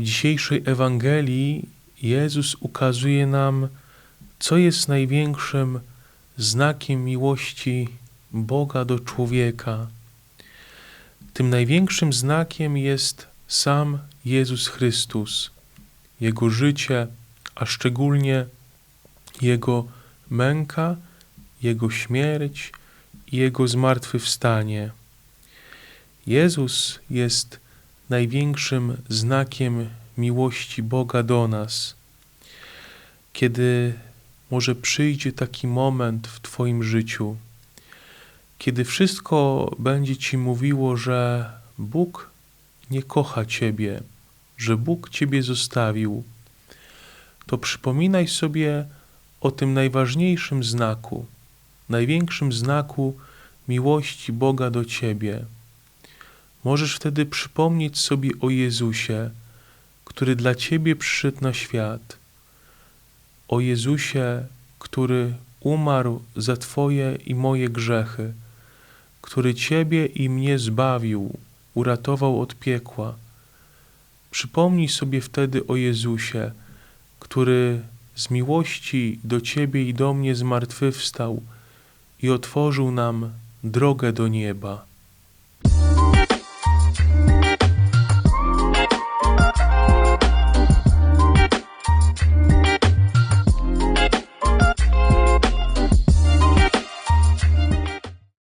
dzisiejszej Ewangelii Jezus ukazuje nam, co jest największym znakiem miłości Boga do człowieka. Tym największym znakiem jest sam Jezus Chrystus, Jego życie, a szczególnie Jego męka, Jego śmierć i Jego zmartwychwstanie. Jezus jest największym znakiem miłości Boga do nas. Kiedy może przyjdzie taki moment w Twoim życiu, kiedy wszystko będzie Ci mówiło, że Bóg nie kocha Ciebie, że Bóg Ciebie zostawił, to przypominaj sobie o tym najważniejszym znaku, największym znaku miłości Boga do Ciebie. Możesz wtedy przypomnieć sobie o Jezusie, który dla Ciebie przyszedł na świat, o Jezusie, który umarł za Twoje i moje grzechy, który Ciebie i mnie zbawił, uratował od piekła. Przypomnij sobie wtedy o Jezusie, który z miłości do Ciebie i do mnie zmartwychwstał i otworzył nam drogę do nieba.